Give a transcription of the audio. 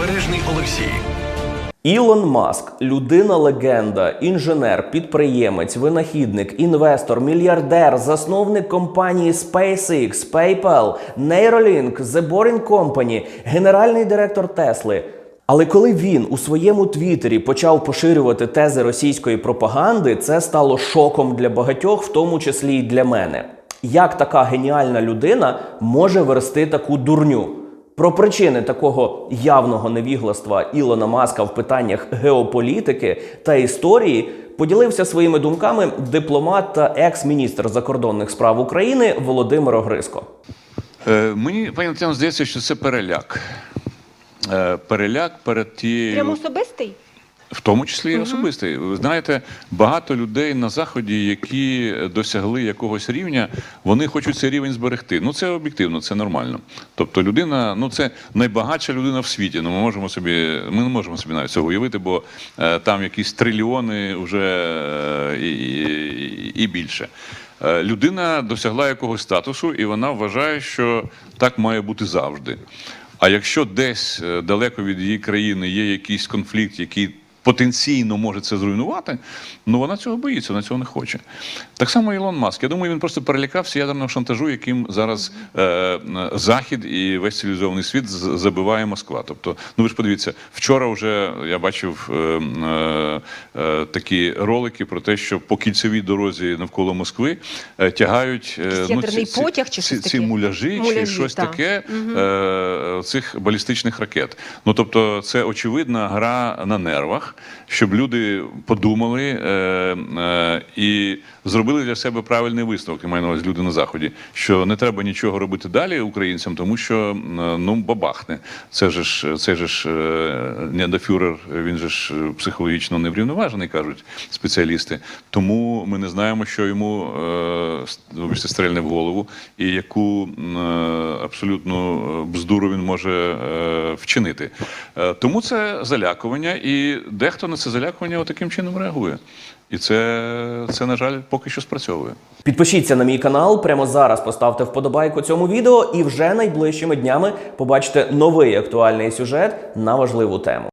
Набережний Олексій. Ілон Маск людина легенда, інженер, підприємець, винахідник, інвестор, мільярдер, засновник компанії SpaceX, PayPal, Neuralink, The Boring Company, генеральний директор Тесли. Але коли він у своєму твіттері почав поширювати тези російської пропаганди, це стало шоком для багатьох, в тому числі і для мене. Як така геніальна людина може версти таку дурню? Про причини такого явного невігластва Ілона Маска в питаннях геополітики та історії поділився своїми думками дипломат та екс-міністр закордонних справ України Володимир Огриско. Е, Мені, пані Тетяно, здається, що це переляк. Е, Переляк перед тією, Прям особистий? В тому числі і особистий. Ви знаєте, багато людей на заході, які досягли якогось рівня, вони хочуть цей рівень зберегти. Ну це об'єктивно, це нормально. Тобто, людина, ну це найбагатша людина в світі. Ну ми можемо собі, ми не можемо собі навіть цього уявити, бо е, там якісь трильйони вже е, і, і, і більше. Е, Людина досягла якогось статусу, і вона вважає, що так має бути завжди. А якщо десь е, далеко від її країни є якийсь конфлікт, який потенційно може це зруйнувати, ну вона цього боїться, вона цього не хоче. Так само Ілон Маск. Я думаю, він просто перелякався ядерного шантажу, яким зараз е, е, Захід і весь цивілізований світ забиває Москва. Тобто, ну ви ж подивіться, вчора вже я бачив е, е, е, такі ролики про те, що по кільцевій дорозі навколо Москви е, тягають е, ядерний ці, потяг чи ці, ці таке? муляжі, чи щось так. таке е, цих балістичних ракет. Ну тобто, це очевидна гра на нервах, щоб люди подумали е, е, і зробили для себе правильний висновок. Я маю на увазі люди на заході, що не треба нічого робити далі українцям, тому що е, ну бабахне. Це ж це же ж е, недофюрер, він же ж психологічно неврівноважений, кажуть спеціалісти. Тому ми не знаємо, що йому е, стрельне в голову, і яку е, абсолютну е, бздуру він може е, вчинити. Е, Тому це залякування, і дехто на це залякування таким чином реагує. І це, це, на жаль, поки що спрацьовує. Підпишіться на мій канал прямо зараз. Поставте вподобайку цьому відео, і вже найближчими днями побачите новий актуальний сюжет на важливу тему.